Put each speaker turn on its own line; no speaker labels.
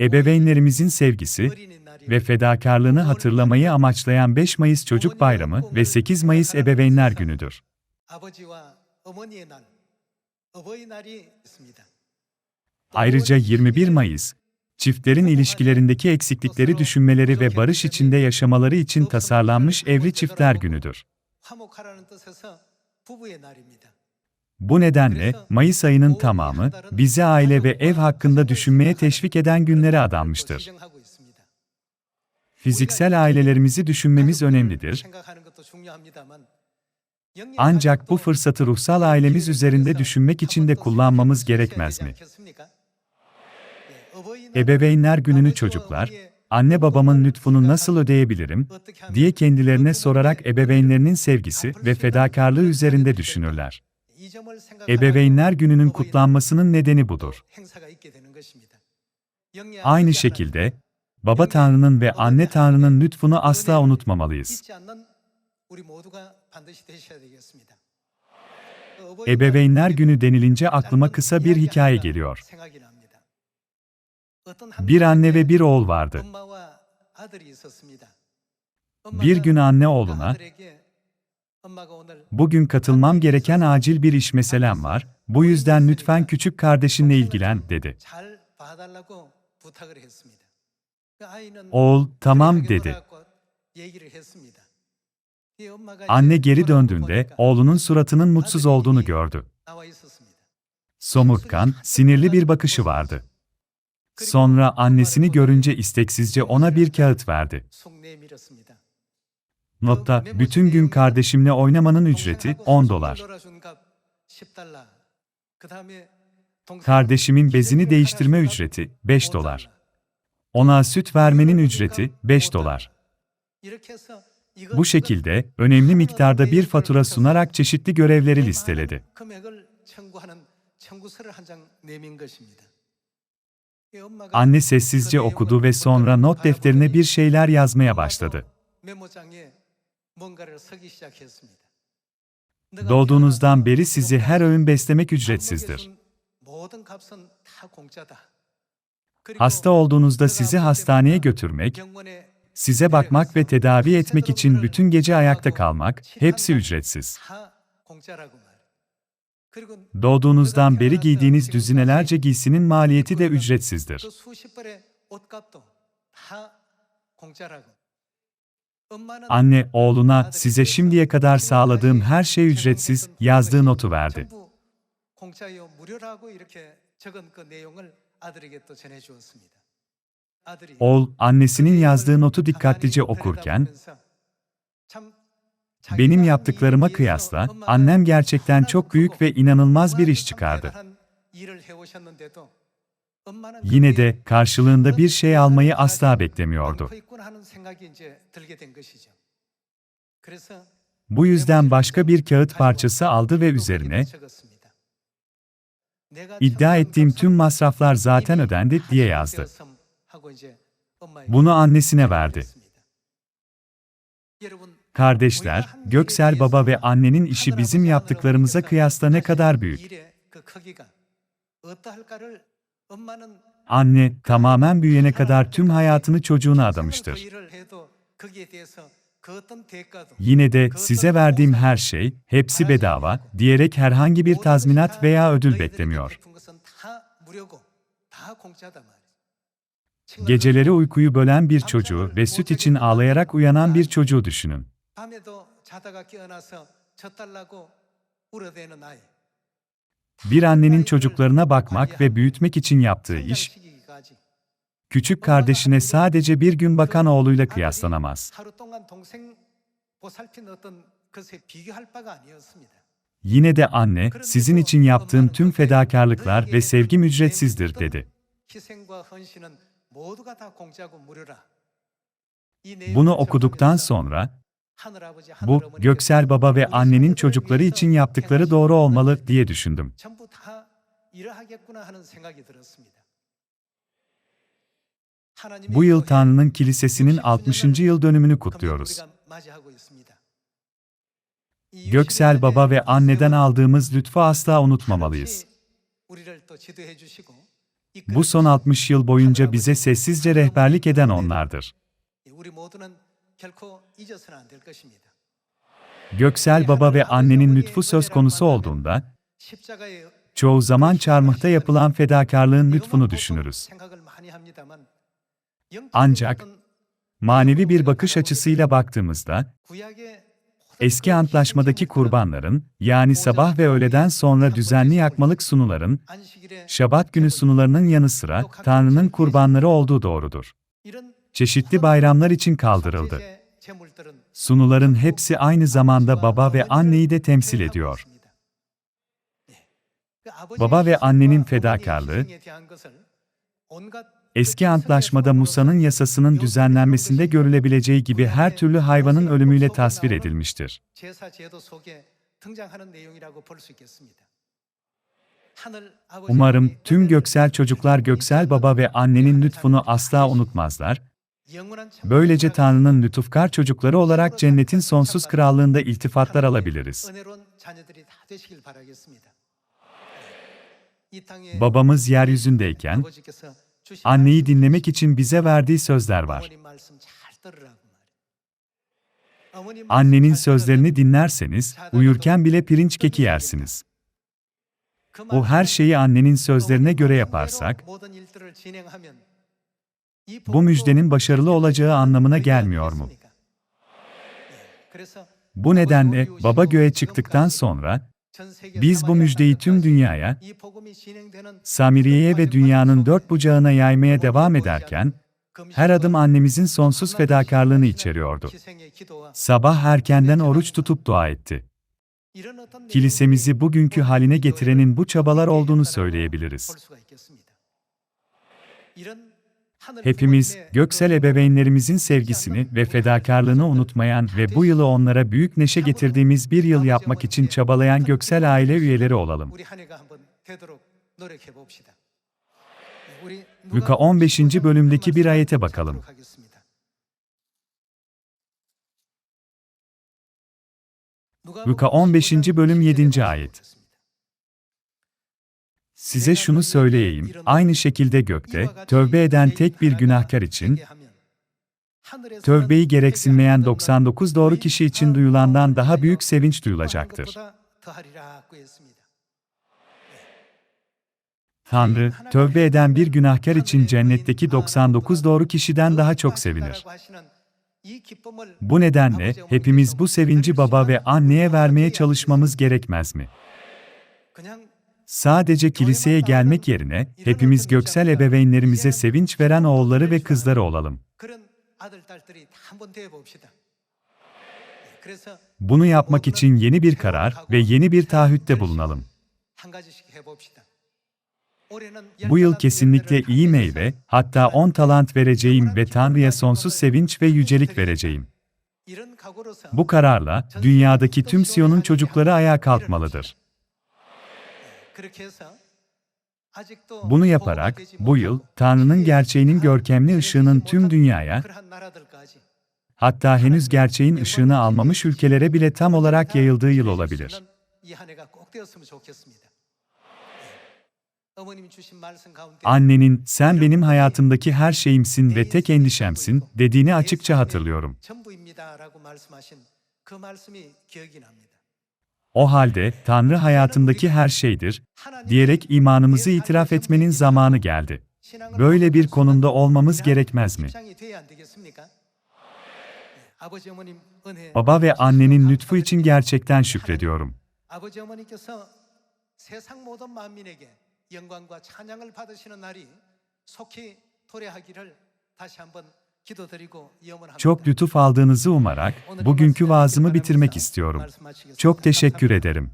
Ebeveynlerimizin sevgisi ve fedakarlığını hatırlamayı amaçlayan 5 Mayıs Çocuk Bayramı ve 8 Mayıs Ebeveynler Günü'dür. Ayrıca 21 Mayıs, çiftlerin ilişkilerindeki eksiklikleri düşünmeleri ve barış içinde yaşamaları için tasarlanmış evli çiftler günüdür. Bu nedenle Mayıs ayının tamamı bizi aile ve ev hakkında düşünmeye teşvik eden günlere adanmıştır. Fiziksel ailelerimizi düşünmemiz önemlidir. Ancak bu fırsatı ruhsal ailemiz üzerinde düşünmek için de kullanmamız gerekmez mi? Ebeveynler gününü çocuklar, anne babamın lütfunu nasıl ödeyebilirim, diye kendilerine sorarak ebeveynlerinin sevgisi ve fedakarlığı üzerinde düşünürler. Ebeveynler gününün kutlanmasının nedeni budur. Aynı şekilde, Baba Tanrı'nın ve Anne Tanrı'nın lütfunu asla unutmamalıyız. Ebeveynler günü denilince aklıma kısa bir hikaye geliyor. Bir anne ve bir oğul vardı. Bir gün anne oğluna, bugün katılmam gereken acil bir iş meselem var, bu yüzden lütfen küçük kardeşinle ilgilen, dedi. Oğul, tamam dedi. Anne geri döndüğünde, oğlunun suratının mutsuz olduğunu gördü. Somurtkan, sinirli bir bakışı vardı. Sonra annesini görünce isteksizce ona bir kağıt verdi. Notta, bütün gün kardeşimle oynamanın ücreti 10 dolar. Kardeşimin bezini değiştirme ücreti 5 dolar. Ona süt vermenin ücreti 5 dolar. Bu şekilde önemli miktarda bir fatura sunarak çeşitli görevleri listeledi. Anne sessizce okudu ve sonra not defterine bir şeyler yazmaya başladı. Doğduğunuzdan beri sizi her öğün beslemek ücretsizdir. Hasta olduğunuzda sizi hastaneye götürmek, size bakmak ve tedavi etmek için bütün gece ayakta kalmak, hepsi ücretsiz. Doğduğunuzdan beri giydiğiniz düzinelerce giysinin maliyeti de ücretsizdir. Anne, oğluna, size şimdiye kadar sağladığım her şey ücretsiz, yazdığı notu verdi. Oğul, annesinin yazdığı notu dikkatlice okurken, benim yaptıklarıma kıyasla, annem gerçekten çok büyük ve inanılmaz bir iş çıkardı. Yine de karşılığında bir şey almayı asla beklemiyordu. Bu yüzden başka bir kağıt parçası aldı ve üzerine, iddia ettiğim tüm masraflar zaten ödendi diye yazdı. Bunu annesine verdi. Kardeşler, Göksel Baba ve annenin işi bizim yaptıklarımıza kıyasla ne kadar büyük. Anne, tamamen büyüyene kadar tüm hayatını çocuğuna adamıştır. Yine de size verdiğim her şey, hepsi bedava, diyerek herhangi bir tazminat veya ödül beklemiyor. Geceleri uykuyu bölen bir çocuğu ve süt için ağlayarak uyanan bir çocuğu düşünün. Bir annenin çocuklarına bakmak ve büyütmek için yaptığı iş, küçük kardeşine sadece bir gün bakan oğluyla kıyaslanamaz. Yine de anne, sizin için yaptığım tüm fedakarlıklar ve sevgim ücretsizdir dedi. Bunu okuduktan sonra, bu, Göksel Baba ve annenin çocukları için yaptıkları doğru olmalı diye düşündüm. Bu yıl Tanrı'nın kilisesinin 60. yıl dönümünü kutluyoruz. Göksel Baba ve anneden aldığımız lütfu asla unutmamalıyız. Bu son 60 yıl boyunca bize sessizce rehberlik eden onlardır. Göksel baba ve annenin lütfu söz konusu olduğunda, çoğu zaman çarmıhta yapılan fedakarlığın lütfunu düşünürüz. Ancak, manevi bir bakış açısıyla baktığımızda, eski antlaşmadaki kurbanların, yani sabah ve öğleden sonra düzenli yakmalık sunuların, şabat günü sunularının yanı sıra Tanrı'nın kurbanları olduğu doğrudur çeşitli bayramlar için kaldırıldı. Sunuların hepsi aynı zamanda baba ve anneyi de temsil ediyor. Baba ve annenin fedakarlığı, eski antlaşmada Musa'nın yasasının düzenlenmesinde görülebileceği gibi her türlü hayvanın ölümüyle tasvir edilmiştir. Umarım tüm göksel çocuklar göksel baba ve annenin lütfunu asla unutmazlar, Böylece Tanrı'nın lütufkar çocukları olarak cennetin sonsuz krallığında iltifatlar alabiliriz. Babamız yeryüzündeyken, anneyi dinlemek için bize verdiği sözler var. Annenin sözlerini dinlerseniz, uyurken bile pirinç keki yersiniz. O her şeyi annenin sözlerine göre yaparsak, bu müjdenin başarılı olacağı anlamına gelmiyor mu? Bu nedenle Baba Göğe çıktıktan sonra biz bu müjdeyi tüm dünyaya, Samiriye'ye ve dünyanın dört bucağına yaymaya devam ederken, her adım annemizin sonsuz fedakarlığını içeriyordu. Sabah erkenden oruç tutup dua etti. Kilisemizi bugünkü haline getirenin bu çabalar olduğunu söyleyebiliriz. Hepimiz, göksel ebeveynlerimizin sevgisini ve fedakarlığını unutmayan ve bu yılı onlara büyük neşe getirdiğimiz bir yıl yapmak için çabalayan göksel aile üyeleri olalım. Luka 15. bölümdeki bir ayete bakalım. Luka 15. bölüm 7. ayet. Size şunu söyleyeyim, aynı şekilde gökte, tövbe eden tek bir günahkar için, tövbeyi gereksinmeyen 99 doğru kişi için duyulandan daha büyük sevinç duyulacaktır. Tanrı, tövbe eden bir günahkar için cennetteki 99 doğru kişiden daha çok sevinir. Bu nedenle, hepimiz bu sevinci baba ve anneye vermeye çalışmamız gerekmez mi? Sadece kiliseye gelmek yerine, hepimiz göksel ebeveynlerimize sevinç veren oğulları ve kızları olalım. Bunu yapmak için yeni bir karar ve yeni bir taahhütte bulunalım. Bu yıl kesinlikle iyi meyve, hatta 10 talant vereceğim ve Tanrı'ya sonsuz sevinç ve yücelik vereceğim. Bu kararla, dünyadaki tüm Siyon'un çocukları ayağa kalkmalıdır. Bunu yaparak, bu yıl, Tanrı'nın gerçeğinin görkemli ışığının tüm dünyaya, hatta henüz gerçeğin ışığını almamış ülkelere bile tam olarak yayıldığı yıl olabilir. Annenin, sen benim hayatımdaki her şeyimsin ve tek endişemsin, dediğini açıkça hatırlıyorum. O halde, Tanrı hayatımdaki her şeydir, diyerek imanımızı itiraf etmenin zamanı geldi. Böyle bir konumda olmamız gerekmez mi? Baba ve annenin lütfu için gerçekten şükrediyorum. Çok lütuf aldığınızı umarak bugünkü vaazımı bitirmek istiyorum. Çok teşekkür ederim.